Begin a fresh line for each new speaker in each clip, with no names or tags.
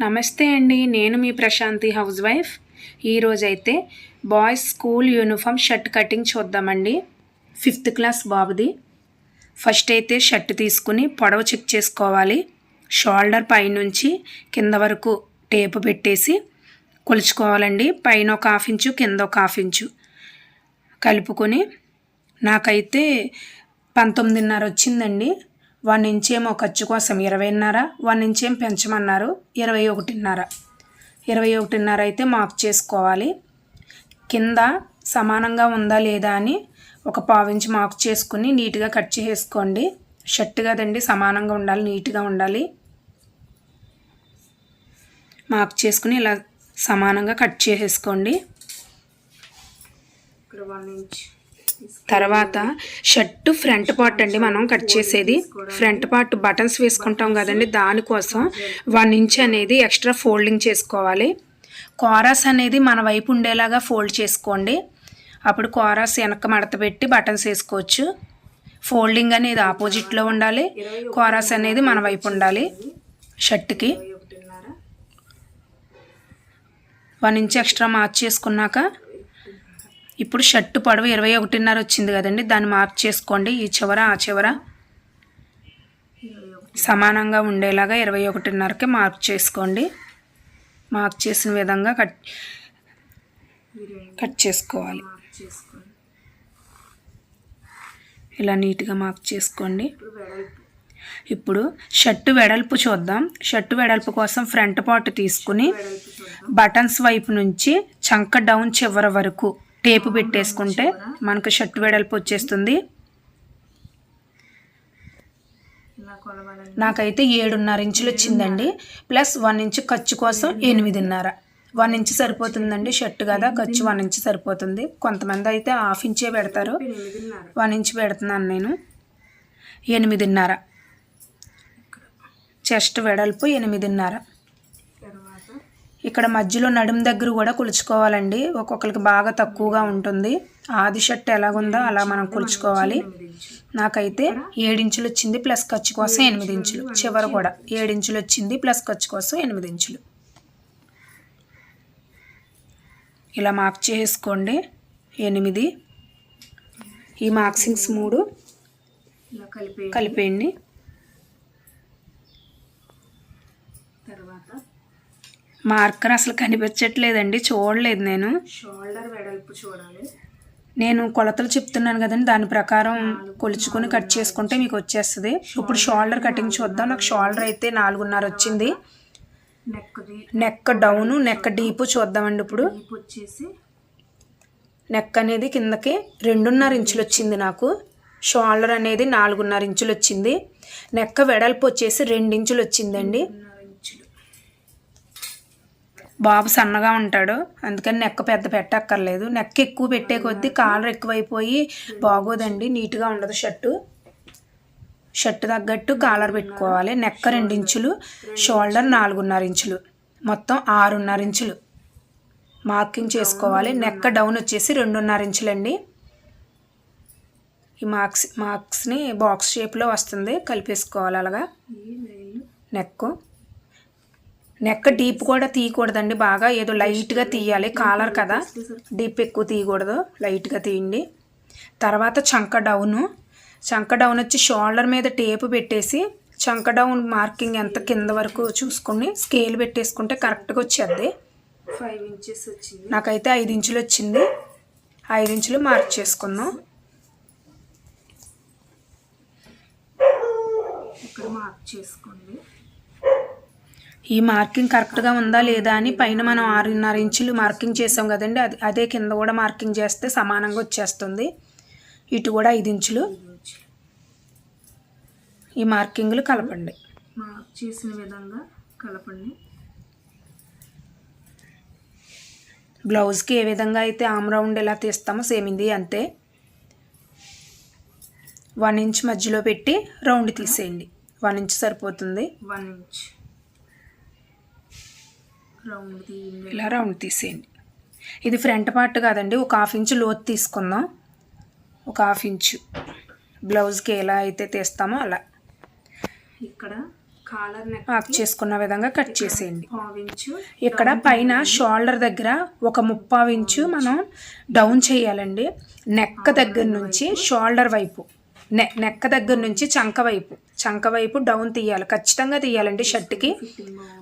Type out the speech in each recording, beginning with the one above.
నమస్తే అండి నేను మీ ప్రశాంతి హౌస్ వైఫ్ ఈరోజైతే boys school uniform shirt cutting చూద్దామండి. ఫిఫ్త్ క్లాస్ బాబుది. ఫస్ట్ అయితే షర్ట్ తీసుకుని పొడవ చెక్ చేసుకోవాలి. షోల్డర్ పైనుంచి కింద వరకు టేపు పెట్టేసి కొలుచుకోవాలండి. పైన ఒక హాఫ్ ఇంచు కింద ఒక హాఫ్ ఇంచు కలుపుకొని. నాకైతే పంతొమ్మిదిన్నర వచ్చిందండి. వన్ ఇంచ్ ఏమో ఖర్చు కోసం ఇరవైన్నర వన్ ఇంచ్ ఏం పెంచమన్నారు ఇరవై ఒకటిన్నర ఇరవై ఒకటిన్నర అయితే మార్క్ చేసుకోవాలి. కింద సమానంగా ఉందా లేదా అని ఒక పావించి మార్క్ చేసుకుని నీట్గా కట్ చేసుకోండి షర్ట్ కదండి సమానంగా ఉండాలి నీట్గా ఉండాలి. మార్క్ చేసుకుని ఇలా సమానంగా కట్ చేసేసుకోండి.
ఇక్కడ వన్ ఇంచ్.
తర్వాత షర్ట్ ఫ్రంట్ పార్ట్ అండి మనం కట్ చేసేది. ఫ్రంట్ పార్ట్ బటన్స్ వేసుకుంటాం కదండి దానికోసం వన్ ఇంచ్ అనేది ఎక్స్ట్రా ఫోల్డింగ్ చేసుకోవాలి. కోరాస్ అనేది మన వైపు ఉండేలాగా ఫోల్డ్ చేసుకోండి. అప్పుడు కోరాస్ వెనక మడత పెట్టి బటన్స్ వేసుకోవచ్చు. ఫోల్డింగ్ అనేది ఆపోజిట్లో ఉండాలి. కోరాస్ అనేది మన వైపు ఉండాలి షర్ట్కి. వన్ ఇంచ్ ఎక్స్ట్రా మార్చ్ చేసుకున్నాక ఇప్పుడు షర్టు పొడవు ఇరవై ఒకటిన్నర వచ్చింది కదండి దాన్ని మార్క్ చేసుకోండి ఈ చివర ఆ చివర. సమానంగా ఉండేలాగా ఇరవై ఒకటిన్నరకి మార్క్ చేసుకోండి. మార్క్ చేసిన విధంగా కట్ కట్ చేసుకోవాలి. ఇలా నీట్గా మార్క్ చేసుకోండి.
ఇప్పుడు
షర్టు వెడల్పు చూద్దాం. షర్టు వెడల్పు కోసం ఫ్రంట్ పార్ట్ తీసుకుని బటన్స్ వైపు నుంచి చంక డౌన్ చివర వరకు టేపు పెట్టేసుకుంటే మనకు షర్ట్ వెడల్పు వచ్చేస్తుంది. నాకైతే ఏడున్నర ఇంచులు వచ్చిందండి. ప్లస్ వన్ ఇంచ్ ఖర్చు కోసం ఎనిమిదిన్నర. వన్ ఇంచ్ సరిపోతుందండి షర్ట్ కదా ఖర్చు వన్ ఇంచ్ సరిపోతుంది. కొంతమంది అయితే హాఫ్ ఇంచే పెడతారు. వన్ ఇంచ్ పెడుతున్నాను నేను. ఎనిమిదిన్నర. చెస్ట్ వెడల్పు ఎనిమిదిన్నర. ఇక్కడ మధ్యలో నడుము దగ్గర కూడా కొలుచుకోవాలండి. ఒక్కొక్కరికి బాగా తక్కువగా ఉంటుంది. ఆది షర్ట్ ఎలాగుందో అలా మనం కొలుచుకోవాలి. నాకైతే ఏడించులు వచ్చింది ప్లస్ ఖర్చు కోసం ఎనిమిది ఇంచులు చివర కూడా ఏడించులు వచ్చింది ప్లస్ ఖర్చు కోసం ఎనిమిది ఇంచులు ఇలా మార్క్ చేసుకోండి. ఎనిమిది. ఈ మార్క్సింగ్స్ మూడు. కలిపేయండి
తర్వాత
మార్కర్ అసలు కనిపించట్లేదండి చూడలేదు నేను.
షోల్డర్ వెడల్పు చూడాలి.
నేను కొలతలు చెప్తున్నాను కదండి దాని ప్రకారం కొలుచుకొని కట్ చేసుకుంటే మీకు వచ్చేస్తుంది. ఇప్పుడు షోల్డర్ కటింగ్ చూద్దాం నాకు షోల్డర్ అయితే నాలుగున్నర వచ్చింది.
నెక్ది
నెక్ డౌను నెక్ డీప్ చూద్దామండి ఇప్పుడు.
వచ్చేసి
నెక్ అనేది కిందకి రెండున్నర ఇంచులు వచ్చింది నాకు. షోల్డర్ అనేది నాలుగున్నర ఇంచులు వచ్చింది. నెక్ వెడల్పు వచ్చేసి రెండించులు వచ్చిందండి.
ఇంచులు
బాబు సన్నగా ఉంటాడు. అందుకని నెక్క పెద్ద పెట్టక్కర్లేదు. నెక్క ఎక్కువ పెట్టే కొద్దీ కాలర్ ఎక్కువైపోయి బాగోదండి. నీట్గా ఉండదు షర్టు. షర్ట్ తగ్గట్టు కాలర్ పెట్టుకోవాలి. నెక్క రెండించులు షోల్డర్ నాలుగున్నర ఇంచులు. మొత్తం ఆరున్నర ఇంచులు. మార్కింగ్ చేసుకోవాలి. నెక్క డౌన్ వచ్చేసి రెండున్నర ఇంచులండి. ఈ మార్క్స్ మార్క్స్ని బాక్స్ షేప్లో వస్తుంది. కలిపేసుకోవాలి అలాగా.
నెక్కు.
నెక్ డీప్ కూడా తీయకూడదండి బాగా. ఏదో లైట్గా తీయాలి. కాలర్ కదా. డీప్ ఎక్కువ తీయకూడదు. లైట్గా తీయండి. తర్వాత చంక డౌను చంక డౌన్ వచ్చి షోల్డర్ మీద టేపు పెట్టేసి చంక డౌన్ మార్కింగ్ ఎంత కింద వరకు చూసుకొని స్కేల్ పెట్టేసుకుంటే కరెక్ట్గా వచ్చేది
ఫైవ్ ఇంచెస్ వచ్చింది.
నాకైతే ఐదు ఇంచులు వచ్చింది. ఐదు ఇంచులు మార్క్ చేసుకుందాం
ఇక్కడ మార్క్ చేసుకోండి.
ఈ మార్కింగ్ కరెక్ట్గా ఉందా లేదా అని పైన మనం ఆరున్నర ఇంచులు మార్కింగ్ చేసాం కదండి. అది అదే కింద కూడా మార్కింగ్ చేస్తే సమానంగా వచ్చేస్తుంది. ఇటు కూడా ఐదు ఇంచులు. ఈ మార్కింగ్లు కలపండి.
చేసిన విధంగా కలపండి.
బ్లౌజ్కి ఏ విధంగా అయితే ఆమ్ రౌండ్ ఎలా తీస్తామో సేమ్ ఇది అంతే. వన్ ఇంచ్ మధ్యలో పెట్టి రౌండ్ తీసేయండి. వన్ ఇంచ్ సరిపోతుంది.
One inch.
ఇలా రౌండ్ తీసేయండి. ఇది ఫ్రంట్ పార్ట్ కాదండి ఒక హాఫ్ ఇంచు లోతు తీసుకుందాం. ఒక హాఫ్ ఇంచు బ్లౌజ్కి ఎలా అయితే తీస్తామో అలా.
ఇక్కడ కాలర్
మార్క్ చేసుకున్న విధంగా కట్ చేసేయండి. ఇక్కడ పైన షోల్డర్ దగ్గర ఒక ముప్పావు ఇంచు మనం డౌన్ చేయాలండి. నెక్ దగ్గర నుంచి షోల్డర్ వైపు. నె నెక్ దగ్గర నుంచి చంక వైపు. చంక వైపు డౌన్ తీయాలి. ఖచ్చితంగా తీయాలండి షర్ట్కి.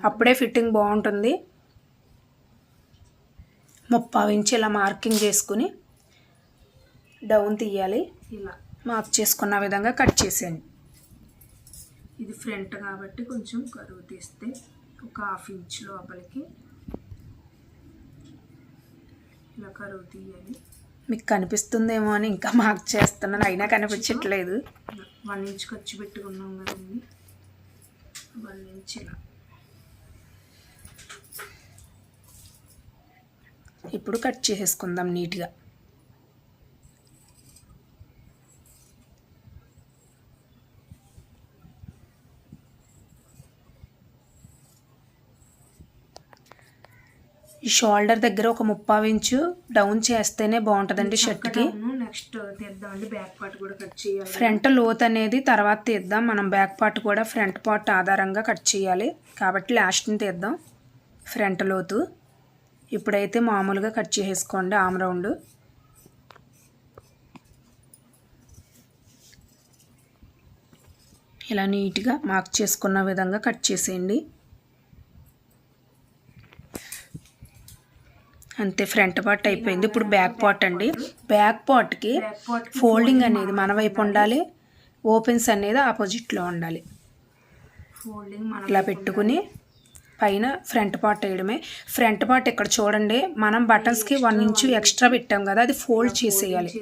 అప్పుడే ఫిట్టింగ్ బాగుంటుంది. ముప్పావు ఇంచు ఇలా మార్కింగ్ చేసుకుని డౌన్ తీయాలి.
ఇలా.
మార్క్ చేసుకున్న విధంగా కట్ చేసేయండి.
ఇది ఫ్రంట్ కాబట్టి కొంచెం కరువు తీస్తే ఒక హాఫ్ ఇంచ్ లోపలికి ఇలా కరువు తీయాలి.
మీకు కనిపిస్తుందేమో అని ఇంకా మార్క్ చేస్తున్నాను. అయినా కనిపించట్లేదు.
వన్ ఇంచ్ ఖర్చు పెట్టుకున్నాం కదండి. వన్ ఇంచ్ ఇలా.
ఇప్పుడు కట్ చేసేసుకుందాం నీట్గా. ఈ షోల్డర్ దగ్గర ఒక ముప్పావు ఇంచు డౌన్ చేస్తేనే బాగుంటుందండి షర్ట్కి.
నెక్స్ట్ తీద్దామండి బ్యాక్ పార్ట్ కూడా కట్ చేయాలి.
ఫ్రంట్ లోత్ అనేది తర్వాత తీద్దాం మనం బ్యాక్ పార్ట్ కూడా ఫ్రంట్ పార్ట్ ఆధారంగా కట్ చేయాలి. కాబట్టి లాస్ట్ని తీద్దాం ఫ్రంట్ లోతు. ఇప్పుడైతే మామూలుగా కట్ చేసేసుకోండి ఆమ్ రౌండ్. ఇలా నీట్గా మార్క్ చేసుకున్న విధంగా కట్ చేసేయండి. అంతే ఫ్రంట్ పార్ట్ అయిపోయింది. ఇప్పుడు బ్యాక్ పార్ట్ అండి. బ్యాక్ పార్ట్కి ఫోల్డింగ్ అనేది మన వైపు ఉండాలి. ఓపెన్స్ అనేది ఆపోజిట్లో ఉండాలి.
ఫోల్డింగ్
ఇలా పెట్టుకుని పైన ఫ్రంట్ పార్ట్ వేయడమే. ఫ్రంట్ పార్ట్ ఇక్కడ చూడండి మనం బటన్స్కి వన్ ఇంచు ఎక్స్ట్రా పెట్టాం కదా అది ఫోల్డ్ చేసేయాలి.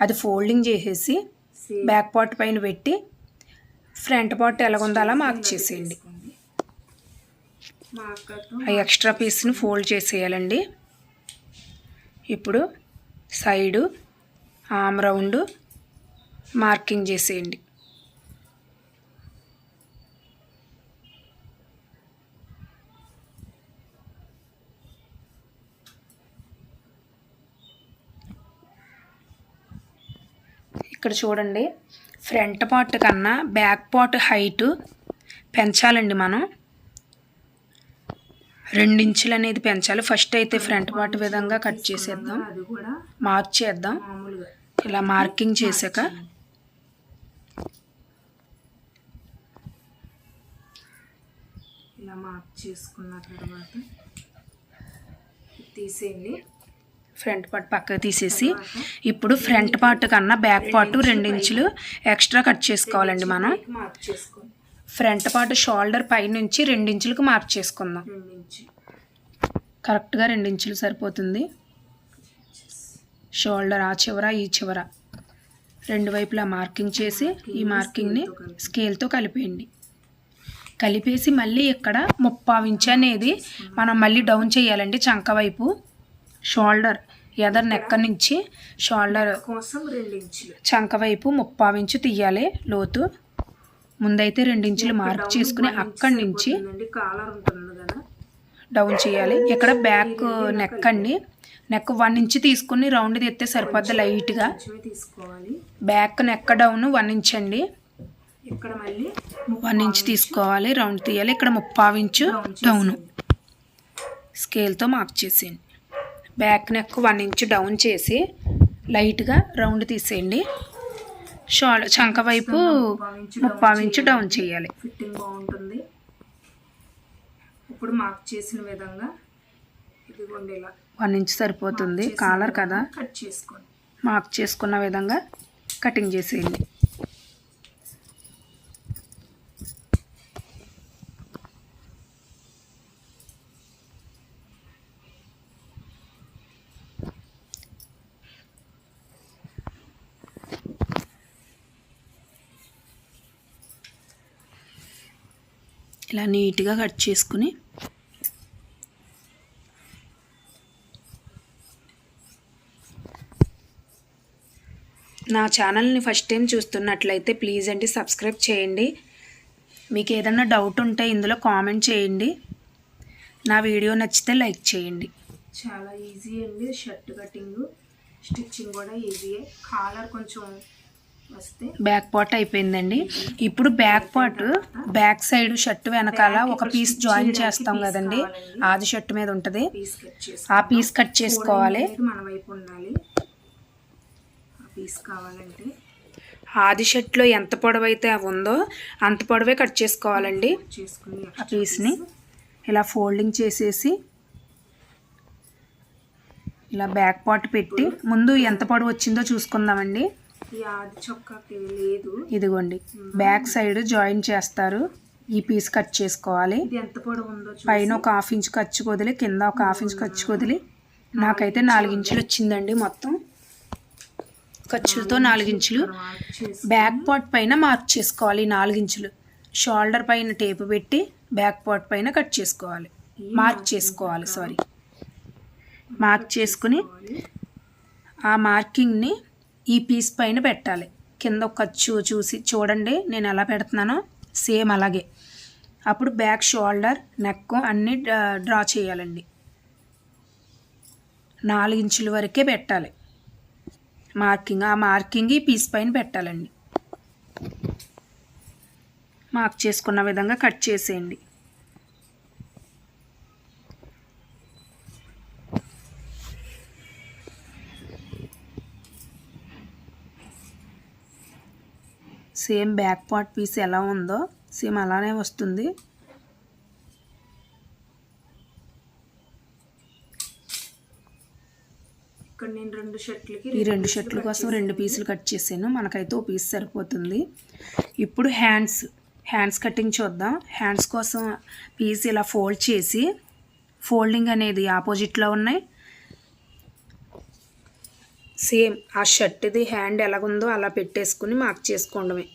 అది ఫోల్డింగ్ చేసేసి బ్యాక్ పార్ట్ పైన పెట్టి ఫ్రంట్ పార్ట్ ఎలాగుందో అలా మార్క్ చేసేయండి. ఆ ఎక్స్ట్రా పీస్ని ఫోల్డ్ చేసేయాలండి. ఇప్పుడు సైడు ఆమ్ రౌండ్ మార్కింగ్ చేసేయండి. ఇక్కడ చూడండి ఫ్రంట్ పార్ట్ కన్నా బ్యాక్ పార్ట్ హైటు పెంచాలండి మనం. రెండించులు అనేది పెంచాలి. ఫస్ట్ అయితే ఫ్రంట్ పార్ట్ విధంగా కట్ చేసేద్దాం. మార్క్ చేద్దాం ఇలా మార్కింగ్ చేశాక.
ఇలా మార్క్ చేసుకున్న తర్వాత తీసేయండి.
ఫ్రంట్ పార్ట్ పక్కకు తీసేసి. ఇప్పుడు ఫ్రంట్ పార్ట్ కన్నా బ్యాక్ పార్ట్ రెండించులు ఎక్స్ట్రా కట్ చేసుకోవాలండి మనం.
మార్క్ చేసుకోండి.
ఫ్రంట్ పార్ట్ షోల్డర్ పై నుంచి రెండించులకు మార్క్ చేసుకుందాం. కరెక్ట్గా రెండించులు సరిపోతుంది. షోల్డర్ ఆ చివర ఈ చివర. రెండు వైపులా మార్కింగ్ చేసి ఈ మార్కింగ్ని స్కేల్తో కలిపేయండి. కలిపేసి మళ్ళీ ఇక్కడ ముప్పావు ఇంచ్ అనేది మనం మళ్ళీ డౌన్ చేయాలండి చంక వైపు. షోల్డర్ ఎదర్ నెక్క నుంచి షోల్డర్
కోసం
చంక వైపు ముప్పావు ఇంచు తీయాలి లోతు. ముందైతే రెండించులు మార్క్ చేసుకుని అక్కడి నుంచి డౌన్ చేయాలి. ఇక్కడ బ్యాక్ నెక్ అండి. నెక్ వన్ ఇంచ్ తీసుకుని రౌండ్ తెస్తే సరిపోద్ది లైట్గా back neck down one inch అండి.
ఇక్కడ మళ్ళీ
వన్ ఇంచ్ తీసుకోవాలి. రౌండ్ తీయాలి. ఇక్కడ ముప్పావు ఇంచు డౌన్ స్కేల్తో మార్క్ చేసేయండి. Back neck one inch down చేసి లైట్గా రౌండ్ తీసేయండి. షాల్ చంక వైపు ముప్పావు ఇంచు డౌన్ చేయాలి.
ఫిట్టింగ్ బాగుంటుంది. ఇప్పుడు మార్క్ చేసిన విధంగా ఇదిగోండి ఇలా.
వన్ ఇంచ్ సరిపోతుంది కాలర్ కదా.
కట్ చేసుకోండి.
మార్క్ చేసుకున్న విధంగా కటింగ్ చేసేయండి. ఇలా నీట్గా కట్ చేసుకుని నా ఛానల్ని ఫస్ట్ టైం చూస్తున్నట్లయితే ప్లీజ్ అండి సబ్స్క్రైబ్ చేయండి. మీకు ఏదైనా డౌట్ ఉంటే ఇందులో కామెంట్ చేయండి. నా వీడియో నచ్చితే లైక్ చేయండి.
చాలా ఈజీ అండి షర్ట్ కటింగ్. స్టిచ్చింగ్ కూడా ఈజీయే. కాలర్ కొంచెం
బ్యాక్ పార్ట్ అయిపోయిందండి. ఇప్పుడు back part back side shirt వెనకాల ఒక పీస్ జాయిన్ చేస్తాం కదండి. ఆది షర్ట్ మీద ఉంటుంది. ఆ పీస్ కట్ చేసుకోవాలి.
మన వైపు ఉండాలి. ఆ పీస్ కావాలంటే
ఆది షర్ట్లో ఎంత పొడవు అయితే ఉందో అంత పొడవే కట్ చేసుకోవాలండి. ఆ పీస్ని ఇలా ఫోల్డింగ్ చేసేసి ఇలా బ్యాక్ పార్ట్ పెట్టి ముందు ఎంత పొడవు వచ్చిందో చూసుకుందామండి.
చొక్కాకి లేదు.
ఇదిగోండి. బ్యాక్ సైడ్ జాయిన్ చేస్తారు. ఈ పీస్ కట్ చేసుకోవాలి.
ఇది ఎంత పొడవు ఉందో చూసి.
పైన ఒక హాఫ్ ఇంచ్ ఖర్చు వదిలి కింద ఒక హాఫ్ ఇంచ్ ఖర్చు వదిలి. నాకైతే నాలుగు ఇంచులు. వచ్చిందండి మొత్తం. ఖర్చులతో నాలుగు ఇంచులు
మార్క్ చేసి
బ్యాక్ పార్ట్ పైన మార్క్ చేసుకోవాలి ఈ నాలుగు ఇంచులు. షోల్డర్ పైన టేపు పెట్టి బ్యాక్ పార్ట్ పైన కట్ చేసుకోవాలి. మార్క్ చేసుకోవాలి సారీ. మార్క్ చేసుకుని ఆ మార్కింగ్ని ఈ పీస్ పైన పెట్టాలి. కింద ఒక ఖర్చు చూసి చూడండి నేను ఎలా పెడుతున్నానో? సేమ్ అలాగే. అప్పుడు బ్యాక్ షోల్డర్ నెక్ అన్నీ డ్రా- చేయాలండి. నాలుగు ఇంచుల వరకే పెట్టాలి. మార్కింగ్ ఆ మార్కింగ్ ఈ పీస్ పైన పెట్టాలండి. మార్క్ చేసుకున్న విధంగా కట్ చేసేయండి. సేమ్ బ్యాక్ పార్ట్ పీస్ ఎలా ఉందో సేమ్ అలానే వస్తుంది.
ఇక్కడ నేను రెండు షర్ట్లకి
ఈ రెండు షర్ట్ల కోసం రెండు పీసులు కట్ చేసాను మనకైతే ఓ పీస్ సరిపోతుంది. ఇప్పుడు హ్యాండ్స్ హ్యాండ్స్ కటింగ్ చూద్దాం. హ్యాండ్స్ కోసం పీస్ ఇలా ఫోల్డ్ చేసి ఫోల్డింగ్ అనేది ఆపోజిట్లో ఉన్నాయి. సేమ్ ఆ షర్ట్ది హ్యాండ్ ఎలాగుందో అలా పెట్టేసుకుని మార్క్ చేసుకోవడమే.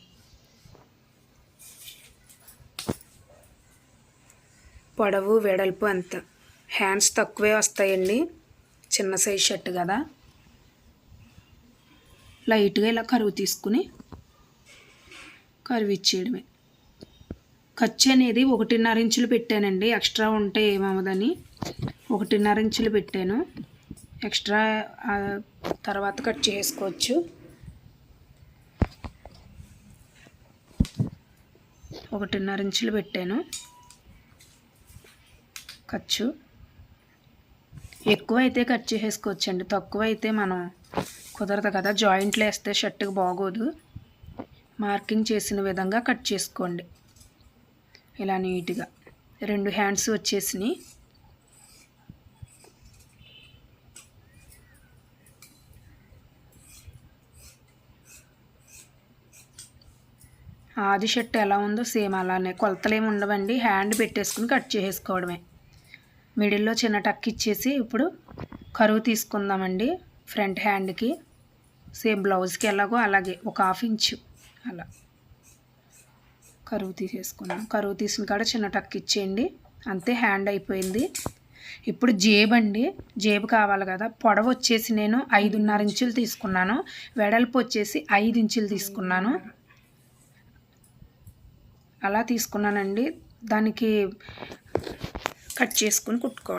పొడవు వెడల్పు అంత హ్యాండ్స్ తక్కువే వస్తాయండి. చిన్న సైజ్ షర్ట్ కదా. లైట్గా ఇలా కరువు తీసుకుని కరువు ఇచ్చేయడమే. ఖర్చు అనేది ఒకటిన్నర ఇంచులు పెట్టానండి. ఎక్స్ట్రా ఉంటే ఏమవదని ఒకటిన్నర ఇంచులు పెట్టాను. ఎక్స్ట్రా తర్వాత కట్ చేసుకోవచ్చు. ఒకటిన్నర ఇంచులు పెట్టాను. ఖర్చు. ఎక్కువ అయితే కట్ చేసేసుకోవచ్చండి. తక్కువ అయితే మనం కుదరదు కదా. జాయింట్లు వేస్తే షర్ట్కి బాగోదు. మార్కింగ్ చేసిన విధంగా కట్ చేసుకోండి. ఇలా నీట్గా. రెండు హ్యాండ్స్ వచ్చేసినాయి. ఆది షర్ట్ ఎలా ఉందో సేమ్ అలానే. కొలతలు ఏమి ఉండవండి. హ్యాండ్ పెట్టేసుకుని కట్ చేసేసుకోవడమే. మిడిల్లో చిన్న టక్ ఇచ్చేసి ఇప్పుడు కరువు తీసుకుందామండి ఫ్రంట్ హ్యాండ్కి. సేమ్ బ్లౌజ్కి ఎలాగో అలాగే. ఒక హాఫ్ ఇంచు అలా. కరువు తీసేసుకుందాం. కరువు తీసిన కాడ చిన్న టక్ ఇచ్చేయండి. అంతే హ్యాండ్ అయిపోయింది. ఇప్పుడు జేబు అండి. జేబు కావాలి కదా. పొడవు వచ్చేసి నేను ఐదున్నర ఇంచులు తీసుకున్నాను. వెడల్పు వచ్చేసి ఐదు ఇంచులు తీసుకున్నాను. అలా తీసుకున్నానండి. దానికి కట్ చేసుకుని కుట్టుకోవాలి.